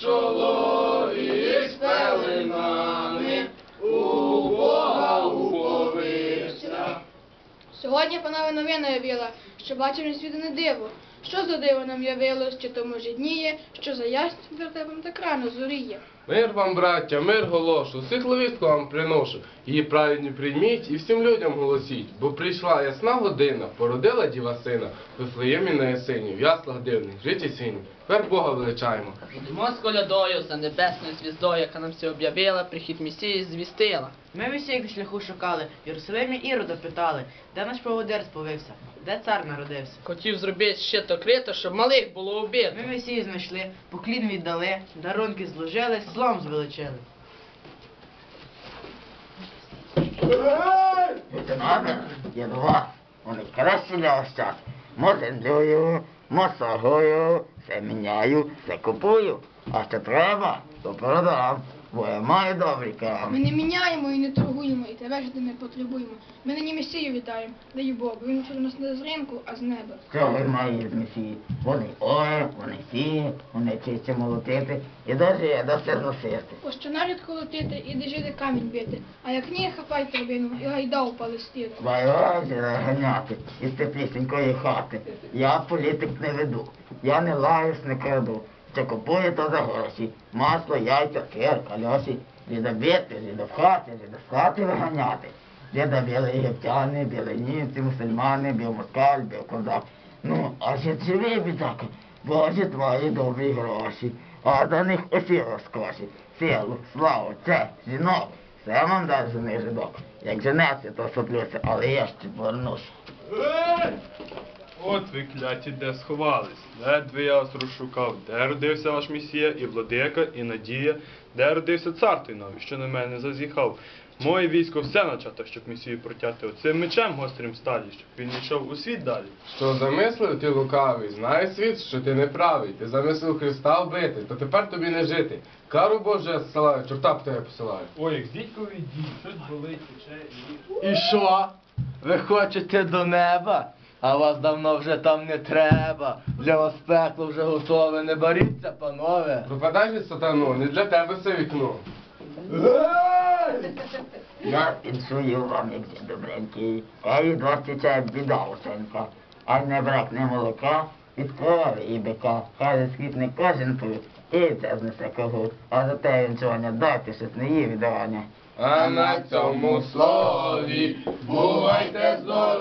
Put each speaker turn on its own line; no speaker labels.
чоловік з пеленами, у Бога уповився.
Сьогодні панове новина явила, що бачив світу не диво. Що за диво нам явилось, чи то може дніє, що за ясність вертепом так рано зоріє.
Мир вам, браття, мир голошу, всіх ловістку вам приношу. Її праведні прийміть і всім людям голосіть, бо прийшла ясна година, породила діва сина, Вифлеємі на ясині, в яслах дивних, житі сині. Тепер Бога величаємо.
Йдемо з колядою за небесною звіздою, яка нам все об'явила, прихід Месії звістила.
Ми всіх шляху шукали, в Єрусалимі Ірода питали, де наш проводир сповився, де цар народився.
Хотів зробити ще то крито, щоб малих було обід.
Ми Месію знайшли, поклін віддали, дарунки зложили, злом звеличили.
Лейтенанте, є два. Вони краще для ощад. Мотензую, мосагую, все міняю, все купую. А що треба, то продам. Бо я маю добрий
Ми не міняємо і не торгуємо, і тебе ж не потребуємо. Ми нині месію вітаємо, дай Бог, він вчора нас не з ринку, а з неба.
Що ви має з месії? Вони оре, вони сіє, вони чисті молотити, і даже є до все зносити.
Ось що наряд колотити і де жити камінь бити, а як ні, хапай торбину і гайда у Палестину.
Байрази ганяти із теплісінької хати. Я політик не веду, я не лаюсь, не краду. Купую, то за гроші. Масло, яйця, сир, кальосі. Ліда бити, ліда в хаті, ліда з хати виганяти. Ліда білі єгиптяни, білі німці, мусульмани, біл москаль, біл козак. Ну, а ще живі бітаки, божі твої добрі гроші. А до них усі розкоші. Силу, славу, це, жінок. Все вам дасть жений жидок. Як женеться, то соплюся, але я ще повернусь.
От ви кляті, де сховались, ледве я вас розшукав, де родився ваш місія, і владика, і надія, де родився цар той новий, що на мене зазіхав. Моє військо все начато, щоб місію протяти оцим мечем гострим сталі, щоб він йшов у світ далі.
Що замислив ти лукавий, знає світ, що ти неправий. Ти замислив Христа вбити, то тепер тобі не жити. Кару Божу я зсилаю, чорта б тебе посилаю.
Ой, як дідькові дій, щось болить, тече і...
І що? Ви хочете до неба? А вас давно вже там не треба. Для вас пекло вже готове. Не боріться, панове.
Пропадай від сатану, не для тебе це вікно.
Я пінсую вам, дід. А від вас тече біда усенька. А не бракне молока, від корови і бика. Хай сквітне кожен путь, і це знесе когут. А за те він сьогодні дайте щось не їв віддавання.
А на цьому слові бувайте здорові.